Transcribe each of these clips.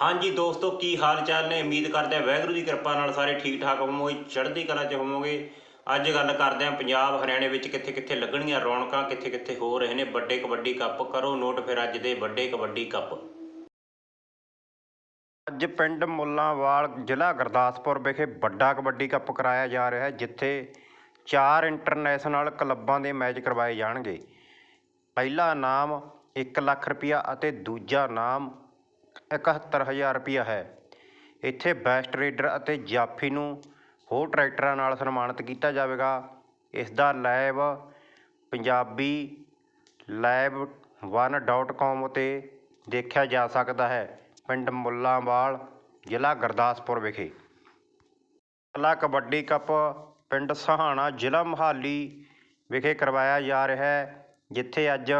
ਹਾਂਜੀ ਦੋਸਤੋ, ਕੀ ਹਾਲ ਚਾਲ ਨੇ? ਉਮੀਦ ਕਰਦੇ ਹਾਂ ਵਾਹਿਗੁਰੂ ਦੀ ਕਿਰਪਾ ਨਾਲ ਸਾਰੇ ਠੀਕ ਠਾਕ ਹੋਵੋਗੇ, ਚੜ੍ਹਦੀ ਕਲਾ 'ਚ ਹੋਵੋਗੇ। ਅੱਜ ਗੱਲ ਕਰਦੇ ਹਾਂ ਪੰਜਾਬ, ਹਰਿਆਣੇ ਵਿੱਚ ਕਿੱਥੇ ਕਿੱਥੇ ਲੱਗਣੀਆਂ ਰੌਣਕਾਂ ਕਿੱਥੇ ਕਿੱਥੇ ਹੋ ਰਹੇ ਨੇ ਵੱਡੇ ਕਬੱਡੀ ਕੱਪ। ਕਰੋ ਨੋਟ ਫਿਰ ਅੱਜ ਦੇ ਵੱਡੇ ਕਬੱਡੀ ਕੱਪ। ਅੱਜ ਪਿੰਡ ਮੁੱਲਾਂਵਾਲ ਜ਼ਿਲ੍ਹਾ ਗੁਰਦਾਸਪੁਰ ਵਿਖੇ ਵੱਡਾ ਕਬੱਡੀ ਕੱਪ ਕਰਾਇਆ ਜਾ ਰਿਹਾ ਹੈ, ਜਿੱਥੇ ਚਾਰ ਇੰਟਰਨੈਸ਼ਨਲ ਕਲੱਬਾਂ ਦੇ ਮੈਚ ਕਰਵਾਏ ਜਾਣਗੇ। ਪਹਿਲਾ ਨਾਮ 1 ਲੱਖ ਰੁਪਇਆ ਅਤੇ ਦੂਜਾ ਨਾਮ ਇਕਹੱਤਰ ਹਜ਼ਾਰ ਰੁਪਈਆ ਹੈ। ਇੱਥੇ ਬੈਸਟ ਰੇਡਰ ਅਤੇ ਜਾਫੀ ਨੂੰ ਹੋਰ ਟਰੈਕਟਰਾਂ ਨਾਲ ਸਨਮਾਨਿਤ ਕੀਤਾ ਜਾਵੇਗਾ। ਇਸ ਦਾ live Punjabi live one dot 1.com ਉਤੇ ਦੇਖਿਆ ਜਾ ਸਕਦਾ ਹੈ। ਪਿੰਡ ਮੁੱਲਾਂਵਾਲ, ਜ਼ਿਲ੍ਹਾ ਗੁਰਦਾਸਪੁਰ ਵਿਖੇ। ਅਗਲਾ ਕਬੱਡੀ ਕੱਪ ਪਿੰਡ ਸਹਾਣਾ ਜ਼ਿਲ੍ਹਾ ਮੋਹਾਲੀ ਵਿਖੇ ਕਰਵਾਇਆ ਜਾ ਰਿਹਾ ਹੈ, ਜਿੱਥੇ ਅੱਜ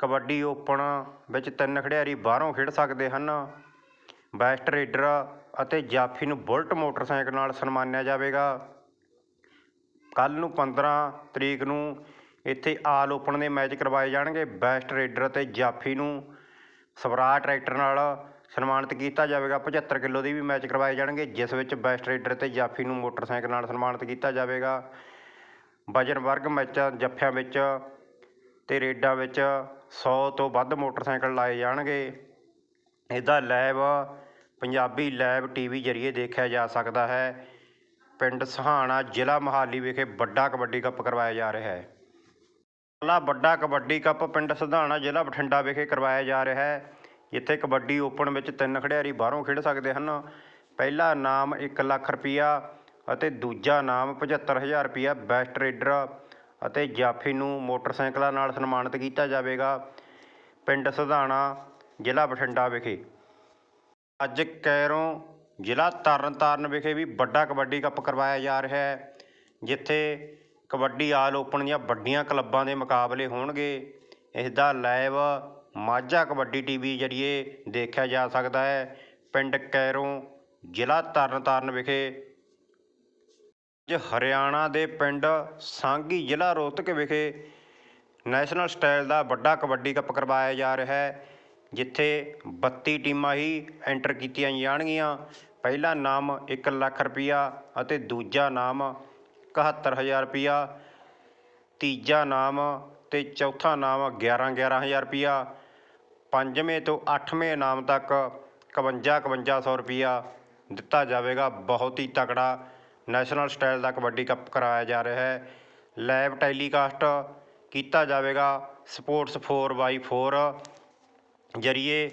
ਕਬੱਡੀ ਓਪਨ ਵਿੱਚ ਤਿੰਨ ਖਿਡਾਰੀ ਬਾਹਰੋਂ ਖੇਡ ਸਕਦੇ ਹਨ। ਬੈਸਟ ਰੇਡਰ ਅਤੇ ਜਾਫੀ ਨੂੰ ਬੁਲਟ ਮੋਟਰਸਾਈਕਲ ਨਾਲ ਸਨਮਾਨਿਆ ਜਾਵੇਗਾ। ਕੱਲ ਨੂੰ 15 ਤਰੀਕ ਨੂੰ ਇੱਥੇ ਆਲ ਓਪਨ ਦੇ ਮੈਚ ਕਰਵਾਏ ਜਾਣਗੇ। ਬੈਸਟ ਰੇਡਰ ਅਤੇ ਜਾਫੀ ਨੂੰ ਸਵਰਾਜ ਟਰੈਕਟਰ ਨਾਲ ਸਨਮਾਨਿਤ ਕੀਤਾ ਜਾਵੇਗਾ। 75 ਕਿਲੋ ਦੀ ਵੀ ਮੈਚ ਕਰਵਾਏ ਜਾਣਗੇ, ਜਿਸ ਵਿੱਚ ਬੈਸਟ ਰੇਡਰ ਤੇ ਜਾਫੀ ਨੂੰ ਮੋਟਰਸਾਈਕਲ ਨਾਲ ਸਨਮਾਨਿਤ ਕੀਤਾ ਜਾਵੇਗਾ। ਵਜਨ ਵਰਗ ਮੈਚਾਂ ਜੱਫਿਆਂ ਵਿੱਚ ਤੇ ਰੇਡਾਂ ਵਿੱਚ ਸੌ ਤੋਂ ਵੱਧ ਮੋਟਰਸਾਈਕਲ ਲਾਏ ਜਾਣਗੇ। ਇਹਦਾ ਲੈਵ ਪੰਜਾਬੀ ਲਾਈਵ ਟੀਵੀ ਜਰੀਏ ਦੇਖਿਆ ਜਾ ਸਕਦਾ ਹੈ। ਪਿੰਡ ਸਹਾਣਾ ਜ਼ਿਲ੍ਹਾ ਮੋਹਾਲੀ ਵਿਖੇ ਵੱਡਾ ਕਬੱਡੀ ਕੱਪ ਕਰਵਾਇਆ ਜਾ ਰਿਹਾ ਹੈ। ਅਗਲਾ ਵੱਡਾ ਕਬੱਡੀ ਕੱਪ ਪਿੰਡ ਸਧਾਣਾ ਜ਼ਿਲ੍ਹਾ ਬਠਿੰਡਾ ਵਿਖੇ ਕਰਵਾਇਆ ਜਾ ਰਿਹਾ ਹੈ, ਜਿੱਥੇ ਕਬੱਡੀ ਓਪਨ ਵਿੱਚ ਤਿੰਨ ਖਿਡਾਰੀ ਬਾਹਰੋਂ ਖੇਡ ਸਕਦੇ ਹਨ। ਪਹਿਲਾ ਨਾਮ 1 ਲੱਖ ਰੁਪਇਆ ਅਤੇ ਦੂਜਾ ਨਾਮ 75000 ਰੁਪਇਆ ਬੈਸਟ ਰੇਡਰ ਅਤੇ ਜਾਫੀ ਨੂੰ ਮੋਟਰਸਾਈਕਲਾਂ ਨਾਲ ਸਨਮਾਨਿਤ ਕੀਤਾ ਜਾਵੇਗਾ ਪਿੰਡ ਸਧਾਣਾ, ਜ਼ਿਲ੍ਹਾ ਬਠਿੰਡਾ ਵਿਖੇ। ਅੱਜ ਕੈਰੋਂ ਜ਼ਿਲ੍ਹਾ ਤਰਨਤਾਰਨ ਵਿਖੇ ਵੀ ਵੱਡਾ ਕਬੱਡੀ ਕੱਪ ਕਰਵਾਇਆ ਜਾ ਰਿਹਾ ਹੈ, ਜਿੱਥੇ ਕਬੱਡੀ ਆਲ ਓਪਨ ਦੀਆਂ ਵੱਡੀਆਂ ਕਲੱਬਾਂ ਦੇ ਮੁਕਾਬਲੇ ਹੋਣਗੇ। ਇਸ ਦਾ ਲਾਈਵ ਮਾਝਾ ਕਬੱਡੀ ਟੀਵੀ ਜਰੀਏ ਦੇਖਿਆ ਜਾ ਸਕਦਾ ਹੈ। ਪਿੰਡ ਕੈਰੋਂ ਜ਼ਿਲ੍ਹਾ ਤਰਨਤਾਰਨ ਵਿਖੇ ਅੱਜ ਹਰਿਆਣਾ ਦੇ ਪਿੰਡ ਸਾਂਗੀ ਜ਼ਿਲ੍ਹਾ ਰੋਹਤਕ ਵਿਖੇ ਨੈਸ਼ਨਲ ਸਟਾਈਲ ਦਾ ਵੱਡਾ ਕਬੱਡੀ ਕੱਪ ਕਰਵਾਇਆ ਜਾ ਰਿਹਾ ਹੈ, ਜਿੱਥੇ 32 ਟੀਮਾਂ ਹੀ ਐਂਟਰ ਕੀਤੀਆਂ ਜਾਣਗੀਆਂ। ਪਹਿਲਾ ਨਾਮ 1 ਲੱਖ ਰੁਪਇਆ ਅਤੇ ਦੂਜਾ ਨਾਮ 71000 ਰੁਪਇਆ ਤੀਜਾ ਨਾਮ ਤੇ ਚੌਥਾ ਨਾਮ 11 11000 ਰੁਪਇਆ ਪੰਜਵੇਂ ਤੋਂ 8ਵੇਂ ਨਾਮ ਤੱਕ 51 5100 ਰੁਪਇਆ ਦਿੱਤਾ ਜਾਵੇਗਾ। ਬਹੁਤ ਹੀ ਤਕੜਾ ਨੈਸ਼ਨਲ ਸਟਾਈਲ ਦਾ ਕਬੱਡੀ ਕੱਪ ਕਰਾਇਆ ਜਾ ਰਿਹਾ ਹੈ। ਲਾਈਵ ਟੈਲੀਕਾਸਟ ਕੀਤਾ ਜਾਵੇਗਾ ਸਪੋਰਟਸ 4x4 ਜਰੀਏ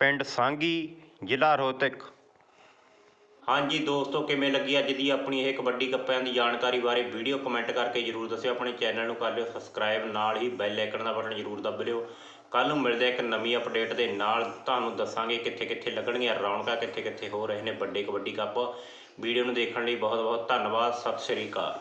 ਪਿੰਡ ਸਾਂਗੀ ਜ਼ਿਲ੍ਹਾ ਰੋਹਤਕ ਹਾਂਜੀ ਦੋਸਤੋ, ਕਿਵੇਂ ਲੱਗੀ ਅੱਜ ਦੀ ਆਪਣੀ ਇਹ ਕਬੱਡੀ ਕੱਪਿਆਂ ਦੀ ਜਾਣਕਾਰੀ ਬਾਰੇ ਵੀਡੀਓ ਕਮੈਂਟ ਕਰਕੇ ਜਰੂਰ ਦੱਸਿਓ। ਆਪਣੇ ਚੈਨਲ ਨੂੰ ਕਰ ਲਿਓ ਸਬਸਕ੍ਰਾਈਬ, ਨਾਲ ਹੀ ਬੈਲ ਆਈਕਨ ਦਾ ਬਟਨ ਜਰੂਰ ਦੱਬ ਲਿਓ। ਕੱਲ ਨੂੰ ਮਿਲਦੇ ਇੱਕ ਨਵੀਂ ਅਪਡੇਟ ਦੇ ਨਾਲ। ਤੁਹਾਨੂੰ ਦੱਸਾਂਗੇ ਕਿੱਥੇ ਕਿੱਥੇ ਲੱਗਣਗੀਆਂ ਰੌਣਕਾਂ ਕਿੱਥੇ ਕਿੱਥੇ ਹੋ ਰਹੇ ਨੇ ਵੱਡੇ ਕਬੱਡੀ ਕੱਪ। ਵੀਡੀਓ ਨੂੰ ਦੇਖਣ ਲਈ ਬਹੁਤ ਬਹੁਤ ਧੰਨਵਾਦ। ਸਤਿ ਸ਼੍ਰੀ ਅਕਾਲ।